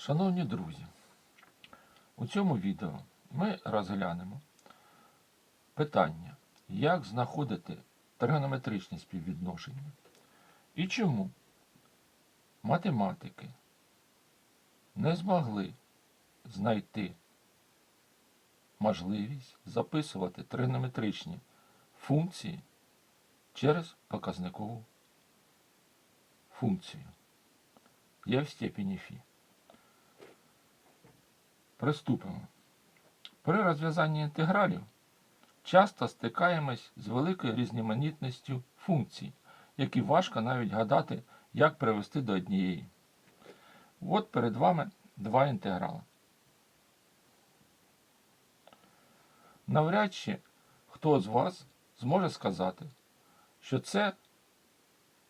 Шановні друзі, у цьому відео ми розглянемо питання, як знаходити тригонометричні співвідношення і чому математики не змогли знайти можливість записувати тригонометричні функції через показникову функцію є в степені φ. Приступимо. При розв'язанні інтегралів часто стикаємось з великою різноманітністю функцій, які важко навіть гадати, як привести до однієї. От перед вами два інтеграли. Навряд чи хто з вас зможе сказати, що це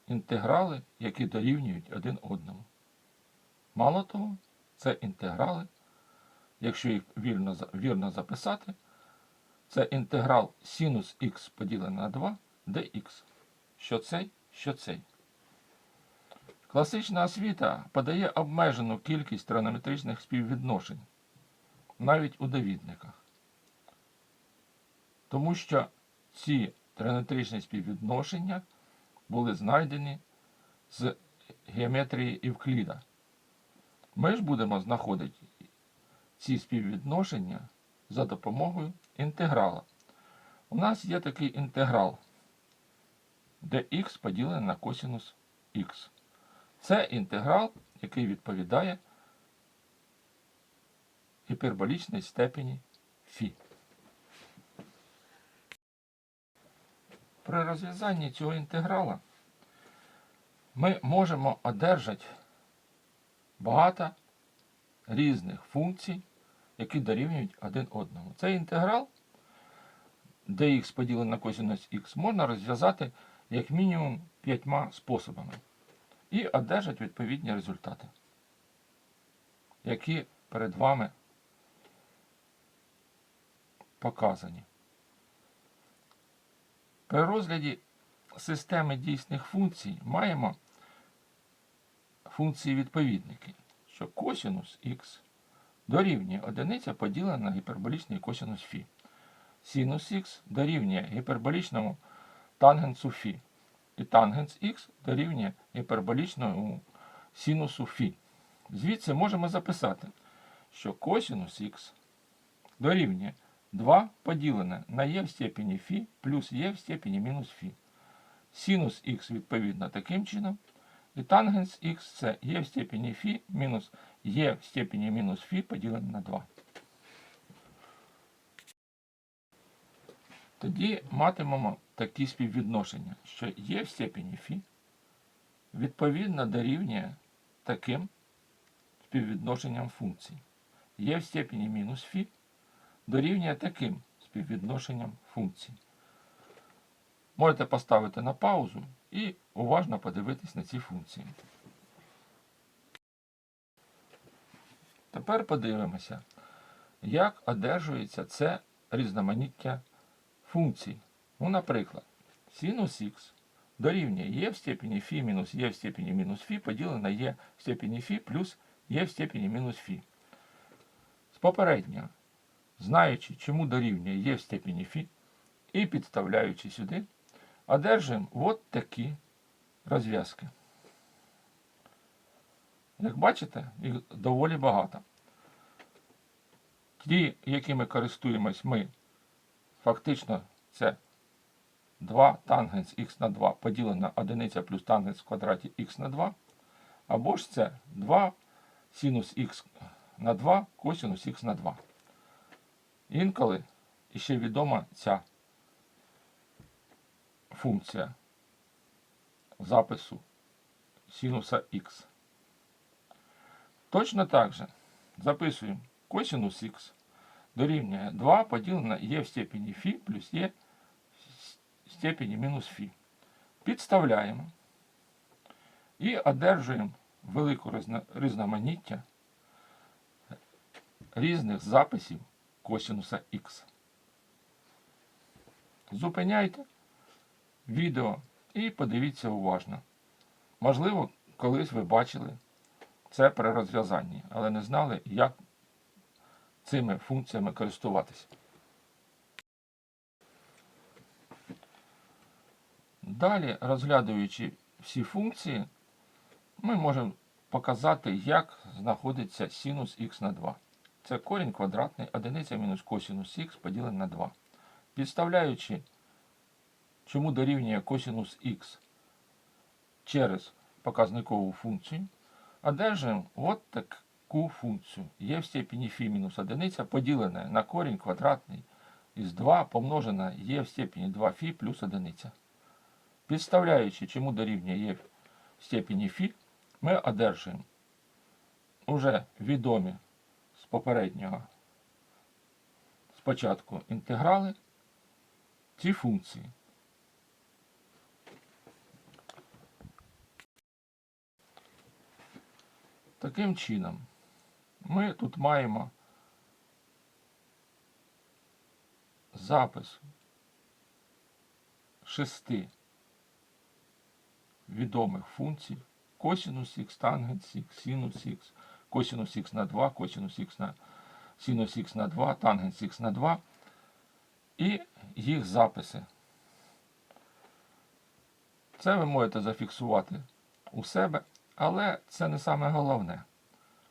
інтеграли, які дорівнюють один одному. Мало того, це інтеграли, якщо їх вірно, вірно записати, це інтеграл синус х поділене на 2 dx. Що цей, що цей. Класична освіта подає обмежену кількість тригонометричних співвідношень, навіть у довідниках. Тому що ці тригонометричні співвідношення були знайдені з геометрії Евкліда. Ми ж будемо знаходити ці співвідношення за допомогою інтеграла. У нас є такий інтеграл, де х поділене на косинус х. Це інтеграл, який відповідає гіперболічній степені φ. При розв'язанні цього інтеграла ми можемо одержати багато різних функцій, які дорівнюють один одному. Цей інтеграл, х поділене на косинус х, можна розв'язати як мінімум п'ятьма способами і одержати відповідні результати, які перед вами показані. При розгляді системи дійсних функцій маємо функції відповідники, що косинус х дорівнює одиниця поділена на гіперболічний косинус Фі. Синус Х дорівнює гіперболічному тангенсу Фі. І тангенс Х дорівнює гіперболічному синусу Фі. Звідси можемо записати, що косинус Х дорівнює 2 поділене на є в степені Фі плюс є в степені мінус Фі. Синус Х відповідно таким чином. І тангенс х це e в степені φ мінус e в степені мінус φ поділене на 2. Тоді матимемо такі співвідношення, що e в степені φ відповідно дорівнює таким співвідношенням функцій. e в степені мінус φ дорівнює таким співвідношенням функцій. Можете поставити на паузу і уважно подивитись на ці функції. Тепер подивимося, як одержується це різноманіття функцій. Ну, Наприклад, синус x дорівнює є в степені φ мінус є в степені мінус фі поділено є в степені фі плюс є в степені мінус φ. З попереднього, знаючи, чому дорівнює є в степені фі, і підставляючи сюди одержуємо от такі розв'язки. Як бачите, їх доволі багато. Ті, якими користуємось ми, фактично це 2 тангенс х на 2 поділено на 1 плюс тангенс в квадраті х на 2, або ж це 2 синус х на 2 косинус х на 2. Інколи іще відома ця функція запису синуса х. Точно так же записуємо косинус х дорівнює 2 поділене на e в степені φ плюс e в степені мінус φ. Підставляємо і одержуємо велику різноманіття різних записів косинуса х. Зупиняйте відео і подивіться уважно. Можливо, колись ви бачили Це при розв'язанні, але не знали, як цими функціями користуватися. Далі, розглядуючи всі функції, ми можемо показати, як знаходиться синус х на 2. Це корінь квадратний, одиниця мінус косинус х поділене на 2. Підставляючи, чому дорівнює косінус х через показникову функцію, одержим от таку функцію є в степені φ мінус 1 поділене на корінь квадратний із 2 помножена є в степені 2 φ плюс 1. Підставляючи, чому дорівнює є в степені φ ми одержуємо уже відомі з попереднього спочатку інтеграли ці функції. Таким чином, ми тут маємо запис шести відомих функцій. Косинус х, тангенс х, синус х, косинус х на 2, косинус х на синус х на 2, тангенс х на 2 і їх записи. Це ви можете зафіксувати у себе, але це не саме головне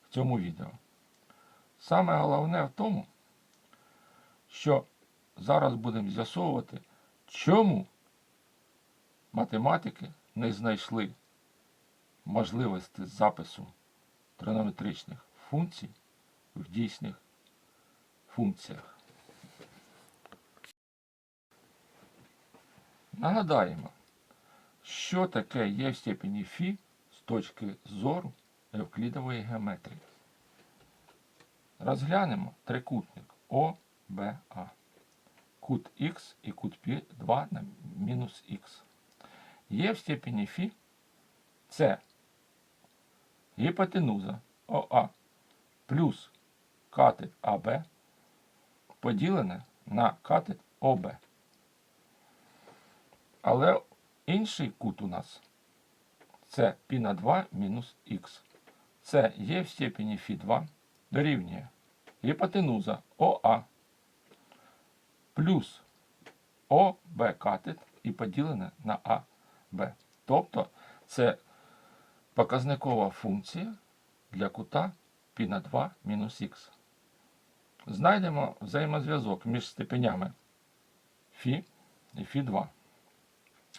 в цьому відео. Саме головне в тому, що зараз будемо з'ясовувати, чому математики не знайшли можливості запису тригонометричних функцій в дійсних функціях. Нагадаємо, що таке є в степені з точки зору евклідової геометрії. Розглянемо трикутник ОБА. Кут х і кут π 2 на мінус х. Є в степені φ це гіпотенуза ОА плюс катет АБ поділене на катет ОБ. Але інший кут у нас це π на 2 мінус х. Це є в степені фі 2 дорівнює гіпотенуза ОА плюс ОБ катет і поділене на АБ. Тобто це показникова функція для кута π на 2 мінус х. Знайдемо взаємозв'язок між степенями Фі і Фі2.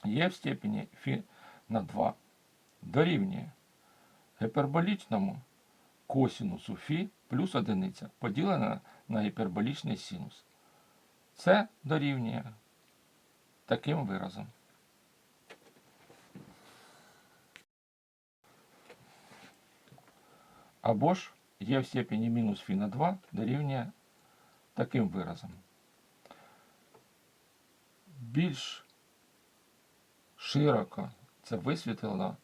Є в степені Фі на 2 дорівнює гіперболічному косінусу φ плюс одиниця поділена на гіперболічний синус. Це дорівнює таким виразом. Або ж є в степені мінус φ на 2 дорівнює таким виразом. Більш широко це висвітлила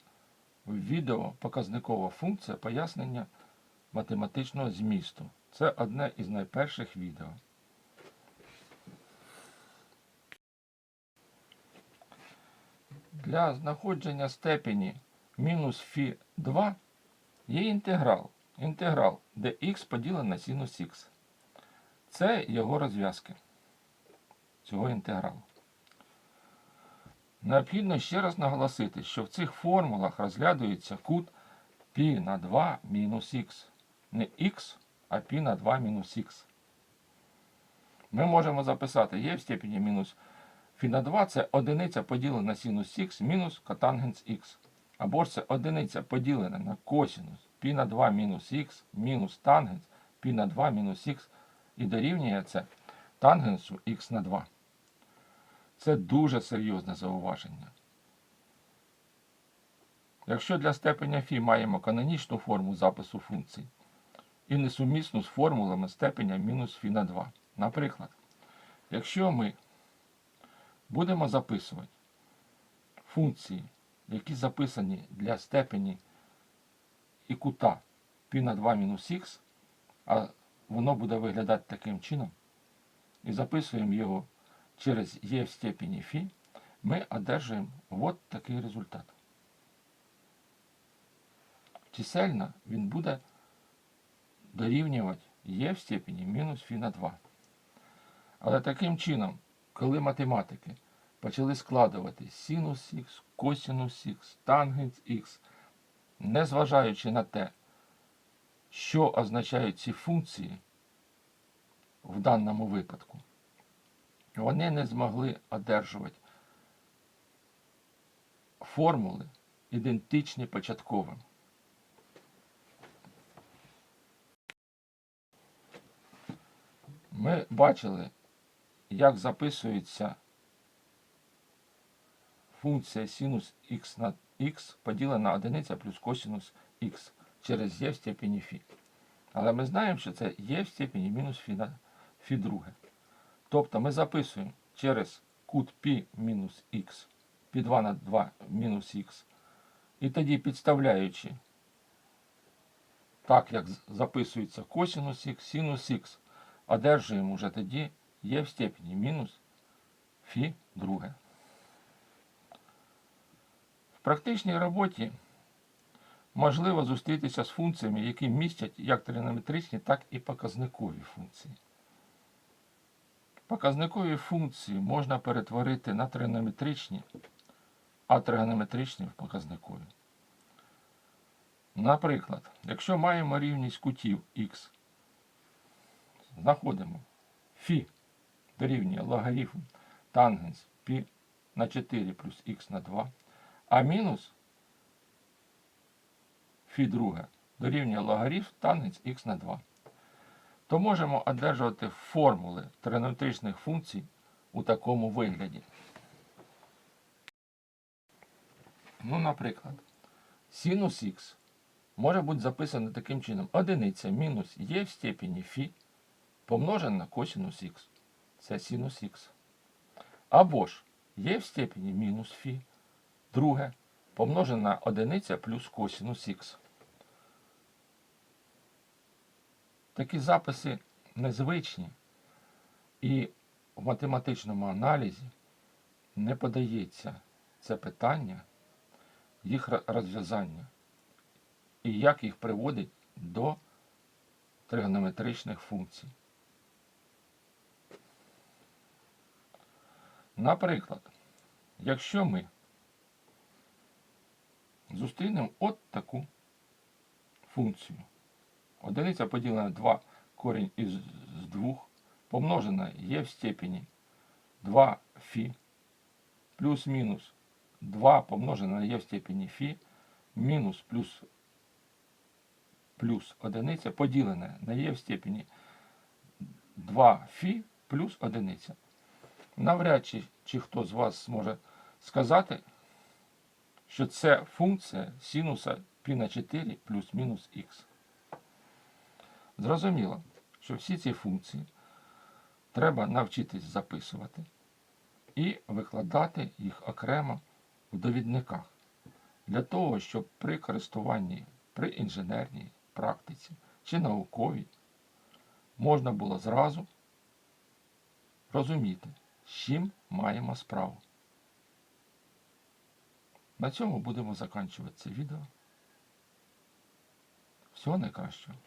відео показникова функція пояснення математичного змісту. Це одне із найперших відео. Для знаходження степені мінус φ 2 є інтеграл. Інтеграл, де х поділене на синус х. Це його розв'язки цього інтегралу. Необхідно ще раз наголосити, що в цих формулах розглядується кут π на 2 мінус х. Не х, а π на 2 мінус х. Ми можемо записати є в степені мінус φ на 2 це одиниця поділена на синус х мінус котангенс х. Або ж це одиниця поділена на косинус π на 2 мінус х мінус тангенс π на 2 мінус х і дорівнює це тангенсу х на 2. Це дуже серйозне зауваження. Якщо для степеня Фі маємо канонічну форму запису функцій і несумісну з формулами степеня мінус Фі на 2. Наприклад, якщо ми будемо записувати функції, які записані для степені і кута π на 2 мінус Х, а воно буде виглядати таким чином, і записуємо його через е в степені φ, ми одержуємо от такий результат. чисельно він буде дорівнювати є в степені мінус фі на 2. Але таким чином, коли математики почали складувати синус х, косинус х, тангенс х, незважаючи на те, що означають ці функції в даному випадку, вони не змогли одержувати формули, ідентичні початковим. Ми бачили, як записується функція синус х на х поділена на одиниця плюс косинус х через є в степені фі. Але ми знаємо, що це є в степені мінус фі на фі. Тобто ми записуємо через кут π мінус х, π 2 на 2 мінус х. І тоді підставляючи так, як записується косинус х, синус х, одержуємо вже тоді є в степені мінус фі друге. В практичній роботі можливо зустрітися з функціями, які містять як тригонометричні, так і показникові функції. Показникові функції можна перетворити на тригонометричні, а тригонометричні в показникові. Наприклад, якщо маємо рівність кутів х, знаходимо фі дорівнює логарифм тангенс π на 4 плюс х на 2, а мінус фі друге дорівнює логарифм тангенс х на 2, то можемо одержувати формули тригонометричних функцій у такому вигляді. Ну, наприклад, синус х може бути записано таким чином. Одиниця мінус є в степені фі помножена на косинус х. Це синус х. Або ж є в степені мінус фі. Друге помножена на одиниця плюс косинус х. Такі записи незвичні і в математичному аналізі не подається це питання, їх розв'язання і як їх приводить до тригонометричних функцій. Наприклад, якщо ми зустрінемо от таку функцію. Одиниця поділена на 2 корінь із 2 помножена є в степені 2 фі плюс-мінус 2 помножена на є в степені фі мінус плюс плюс одиниця поділене на є в степені 2 фі плюс одиниця. Навряд чи, чи хто з вас зможе сказати, що це функція синуса π на 4 плюс-мінус х. Зрозуміло, що всі ці функції треба навчитись записувати і викладати їх окремо в довідниках для того, щоб при користуванні при інженерній практиці чи науковій можна було зразу розуміти, з чим маємо справу. На цьому будемо закінчувати це відео. Всього найкращого.